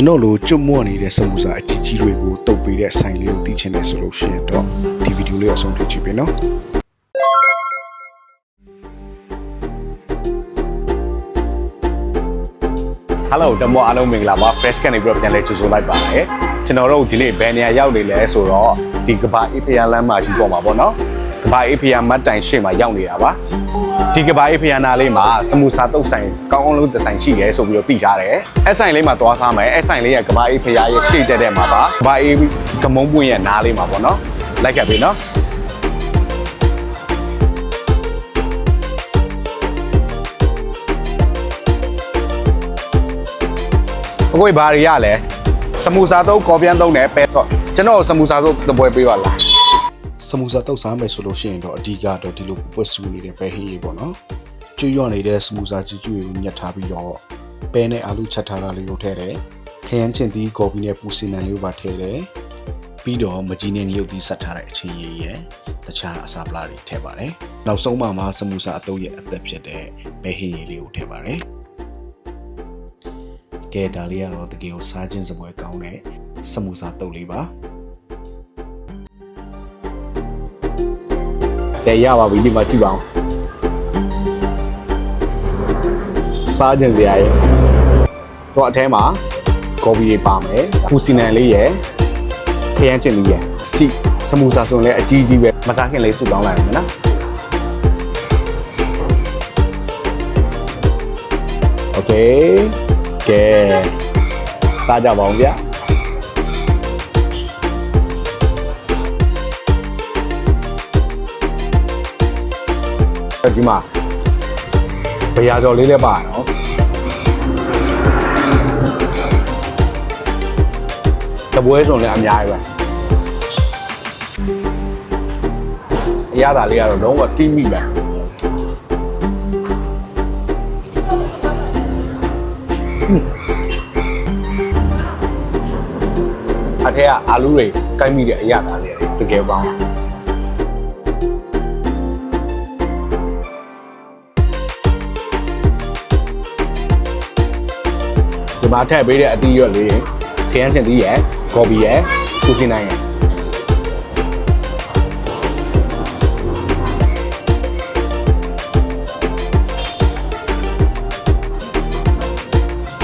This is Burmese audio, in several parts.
ကျွန်တော်လိုကျွတ်မွနေတဲ့စမူစာအကြီးကြီးတွေကိုတုပ်ပေးတဲ့ဆိုင်လေးကိုသိချင်တယ်ဆိုလို့ရှိရင်တော့ဒီဗီဒီယိုလေးအဆုံးထိကြည့်ပေးနော် Hello တမောအားလုံးမင်္ဂလာပါ Fresh ကနေပြီးတော့ပြန်လဲကြိုဆိုလိုက်ပါတယ်ကျွန်တော်တို့ဒီနေ့ဘယ်နေရာရောက်နေလဲဆိုတော့ဒီကဘာအေးဖယားလမ်းမှာကြီးပေါ်မှာပေါ့နော်ကဘာအေးဖယားမတ်တိုင်ရှေ့မှာရောက်နေတာပါ ဒီကဘာအေးဖယားနာလေးမှာစမူစာတုပ်ဆိုင်ကောင်းအောင်လို့ဒီဇိုင်းရှိရဲဆိုပြီးတော့သိကြတယ်အဲ့ဆိုင်လေးမှာသွားစားမယ်အဲ့ဆိုင်လေးကကဘာအေးဖယားရဲ့ရှေ့တက်တဲ့မှာပါကဘာအေးကမုံပွင့်ရဲ့နားလေးမှာပေါ့နော်လိုက်ခဲ့ပြီနော်အကိုဘာတွေရလဲစမူစာတော့ကော်ပြန်သုံးတယ်ပဲတော့ကျွန်တော်စမူစာတော့တပွဲပေးပါလား စမူစာတုပ်စားမယ်ဆိုလို့ရှိရင်တော့အဓိကတော့ဒီလိုပွက်ဆူနေတဲ့ပဲဟင်းလေးပေါ့နော်ကျွတ်ရွနေတဲ့စမူစာကြီးကြီးတွေကိုညှက်ထားပြီးတော့ပဲနဲ့အာလူချက်ထားတာလေးကိုထည့်တယ်ခရမ်းချင်သီးကော်ပီနဲ့ပူစင်နံလေးကိုပါထည့်တယ်ပြီးတော့မကြီးနဲ့ငရုတ်သီးဆက်ထားတဲ့အချင်းရည်ရဲ့တခြားအစာပလာတွေထည့်ပါတယ်နောက်ဆုံးမှမှစမူစာအတုပ်ရဲ့အသက်ဖြစ်တဲ့ပဲဟင်းရည်လေးကိုထည့်ပါတယ်ကဲဒါလေးကတော့တကယ်ကိုစားခြင်းစပွဲကောင်းတဲ့စမူစာတုပ်လေးပါ ကဲရပါပြီဒီမှာကြည့်ပါအောင်စားကြင်စရာရဲ့တော့အထဲမှာကော်ဖီတွေပါမယ်ပူစီနန်လေးရဲ့ခရမ်းချင်လေးရဲ့ကြည့်စမူစာဆိုရင်လည်းအကြီးကြီးပဲမစားခင်လေးစုတောင်းလိုက်ရမယ်နော်โอเคကဲစားကြပါအောင်ဗျာ ဒီမှာဘရာကျော်လေးလည်းပါနော်တပွဲစုံလည်းအများကြီးပဲအရသာလေးကတော့လုံးဝတိမိပဲအထက်ကအာလူတွေကိုက်မိတဲ့အရသာလေးတွေတကယ်ကောင်းတာ ဒီမှာထည့်ပေးတဲ့အသီးရွက်လေးခရမ်းချင်သီးရယ်ကော်ပီရယ်ကုစီနိုင်ရယ်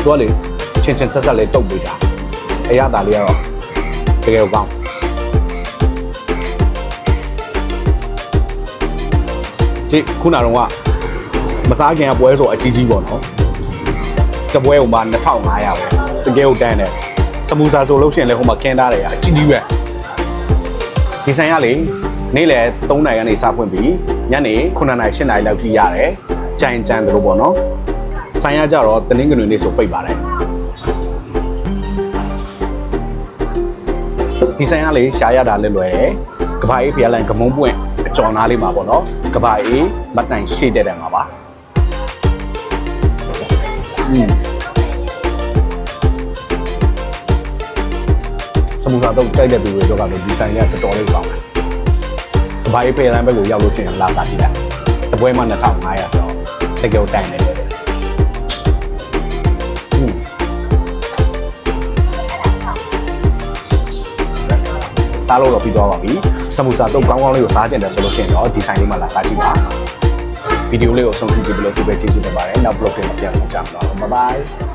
တော့လေချင်းချင်းဆက်ဆက်လေးတုတ်ပေးတာအရသာလေးကတော့တကယ်ကောင်းဒီခုနကတော့မစားခင်ကပွဲဆိုအကြီးကြီးပေါ့နော် တပွဲဟိုမှာ2500ပဲတကယ်ကိုတန်းတယ်စမူစာဆိုလို့ရှိရင်လည်းဟိုမှာခင်းထားတယ်အကြီးကြီးပဲဒီဆိုင်ကလေနေ့လယ်3နာရီကနေစဖွင့်ပြီးညနေ9နာရီ10နာရီလောက်ထိရတယ်ကြိုင်ကြံတို့ပေါ့နော်ဆိုင်ကကြတော့တနင်္ဂနွေနေ့ဆိုပိတ်ပါတယ်ဒီဆိုင်ကလေရှားရတာလည်းလွယ်တယ်ကဘာအေးဖျားလိုင်းကမုံပွင့်အကျော်နားလေးမှာပေါ့နော်ကဘာအေးမတ်တိုင်ရှေ့တဲ့တယ်မှာပါอืม စမူစာတော့ကြိုက်တဲ့သူတွေတော့ကတော့ဒီဆိုင်ကတော်တော်လေးကောင်းတယ်။ဘာရေးဖေးလမ်းဘက်ကိုရောက်လို့ရှိရင်လာစားကြည့်လိုက်။တပွဲမှ2500ဆိုတော့တကယ်တိုင်နေတယ်။อืมစားလို့တော့ပြီးသွားပါပြီ။စမူစာတော့ကောင်းကောင်းလေးကိုစားကြတယ်ဆိုလို့ရှိရင်တော့ဒီဆိုင်လေးမှာလာစားကြည့်ပါ။ ဗီဒီယိုလေးကိုအဆုံးထိကြည့်ပြီးလို့ဒီပဲကျေးဇူးတင်ပါတယ်။နောက် blog တွေမှာပြန်ဆောင်ကြမှာပါ။ Bye bye